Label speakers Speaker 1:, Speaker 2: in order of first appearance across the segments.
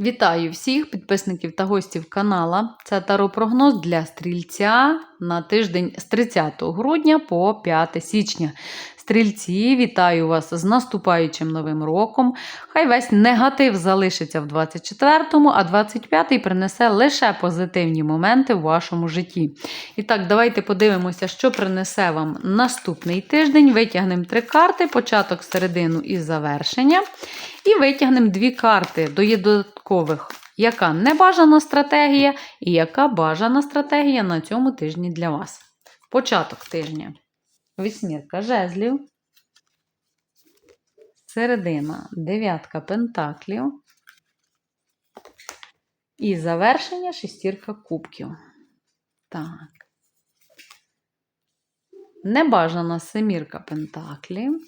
Speaker 1: Вітаю всіх підписників та гостів канала. Це таро-прогноз для стрільця на тиждень з 30 грудня по 5 січня. Стрільці, вітаю вас з наступаючим новим роком. Хай весь негатив залишиться в 24-му, а 25-й принесе лише позитивні моменти в вашому житті. І так, давайте подивимося, що принесе вам наступний тиждень. Витягнемо три карти: початок, середину і завершення. І витягнемо дві карти до додаткових, яка небажана стратегія і яка бажана стратегія на цьому тижні для вас. Початок тижня. Вісьмірка жезлів. Середина дев'ятка пентаклів. І завершення шестірка кубків. Так. Небажана семірка пентаклів.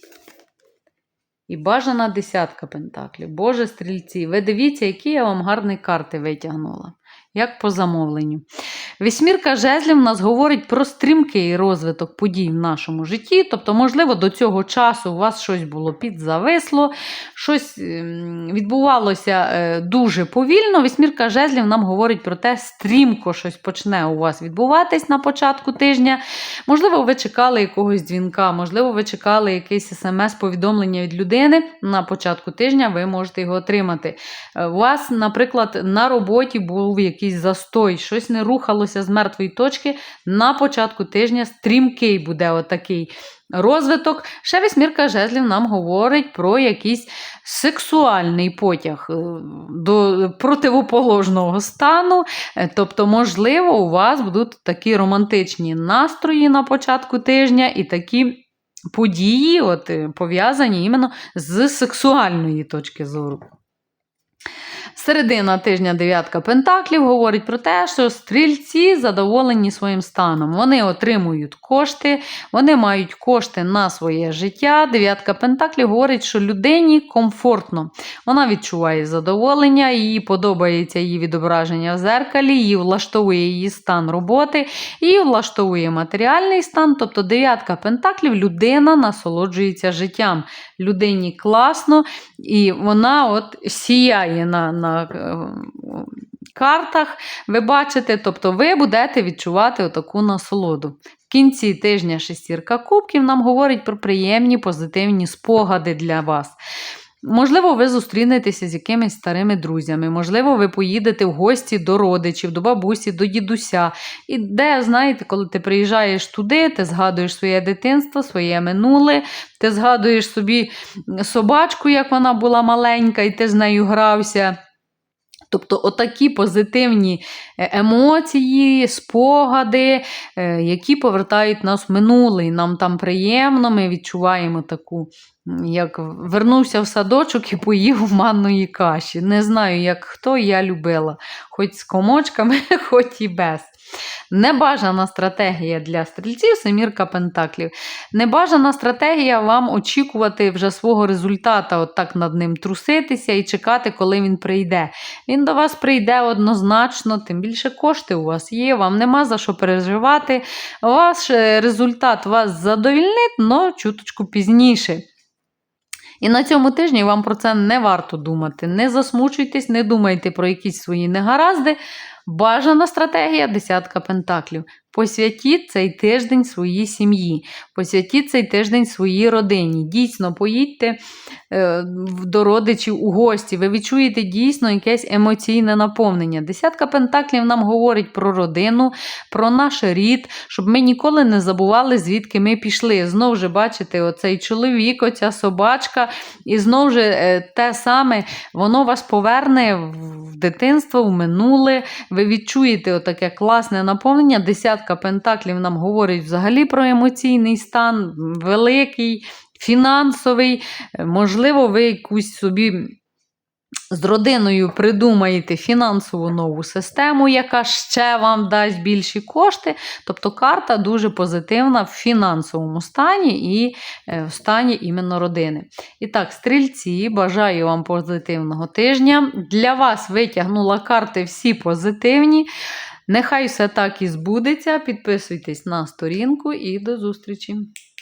Speaker 1: І бажана десятка пентаклів. Боже стрільці, ви дивіться, які я вам гарні карти витягнула. Як по замовленню. Вісьмірка жезлів нас говорить про стрімкий розвиток подій в нашому житті. Тобто, можливо, до цього часу у вас щось було підзависло, щось ем, відбувалося е, дуже повільно. Вісьмірка жезлів нам говорить про те, стрімко щось почне у вас відбуватись на початку тижня. Можливо, ви чекали якогось дзвінка, можливо, ви чекали якесь смс-повідомлення від людини. На початку тижня ви можете його отримати. Е, У вас, наприклад, на роботі був якийсь застой, щось не рухалося з мертвої точки. На початку тижня стрімкий буде отакий розвиток. Ще вісьмірка жезлів нам говорить про якийсь сексуальний потяг е, до противоположного стану. Е, Тобто, можливо, у вас будуть такі романтичні настрої на початку тижня і такі. Події от, е, пов'язані іменно з сексуальної точки зору. Середина тижня дев'ятка пентаклів говорить про те, що стрільці задоволені своїм станом. Вони отримують кошти, вони мають кошти на своє життя. Дев'ятка пентаклів говорить, що людині комфортно. Вона відчуває задоволення, їй подобається її відображення в зеркалі, її влаштовує її стан роботи, її влаштовує матеріальний стан. Тобто дев'ятка пентаклів людина насолоджується життям. Людині класно, і вона от сіяє на, на е, картах. Ви бачите, тобто ви будете відчувати отаку насолоду. В кінці тижня шестірка кубків нам говорить про приємні позитивні спогади для вас. Можливо, ви зустрінетеся з якимись старими друзями, можливо, ви поїдете в гості до родичів, до бабусі, до дідуся. І де, знаєте, коли ти приїжджаєш туди, ти згадуєш своє дитинство, своє минуле, ти згадуєш собі собачку, як вона була маленька, і ти з нею грався. Тобто, отакі позитивні е, емоції, спогади, е, які повертають нас в минуле, і нам там приємно, ми відчуваємо таку, як вернувся в садочок і поїв манної каші. Не знаю, як хто, я любила, хоч з комочками, хоч і без. Небажана стратегія для стрільців семірка пентаклів. Небажана стратегія вам очікувати вже свого результата, от так над ним труситися і чекати, коли він прийде. Він до вас прийде однозначно, тим більше кошти у вас є, вам нема за що переживати. Ваш е, результат вас задовільнить, але чуточку пізніше. І на цьому тижні вам про це не варто думати. Не засмучуйтесь, не думайте про якісь свої негаразди. Бажана стратегія десятка пентаклів. Посвятіть цей тиждень своїй сім'ї, посвятіть цей тиждень своїй родині. Дійсно, поїдьте е, до родичів у гості, ви відчуєте дійсно якесь емоційне наповнення. Десятка пентаклів нам говорить про родину, про наш рід, щоб ми ніколи не забували, звідки ми пішли. Знову ж бачите, оцей чоловік, оця собачка, і знову ж е, те саме, воно вас поверне в дитинство, в минуле. Ви відчуєте отаке класне наповнення. Десятка пентаклів нам говорить взагалі про емоційний стан, великий, фінансовий. Е, Можливо, ви якусь собі. З родиною придумаєте фінансову нову систему, яка ще вам дасть більші кошти. Тобто карта дуже позитивна в фінансовому стані і е, в стані іменно родини. І так, стрільці, бажаю вам позитивного тижня. Для вас витягнула карти всі позитивні. Нехай все так і збудеться. Підписуйтесь на сторінку і до зустрічі!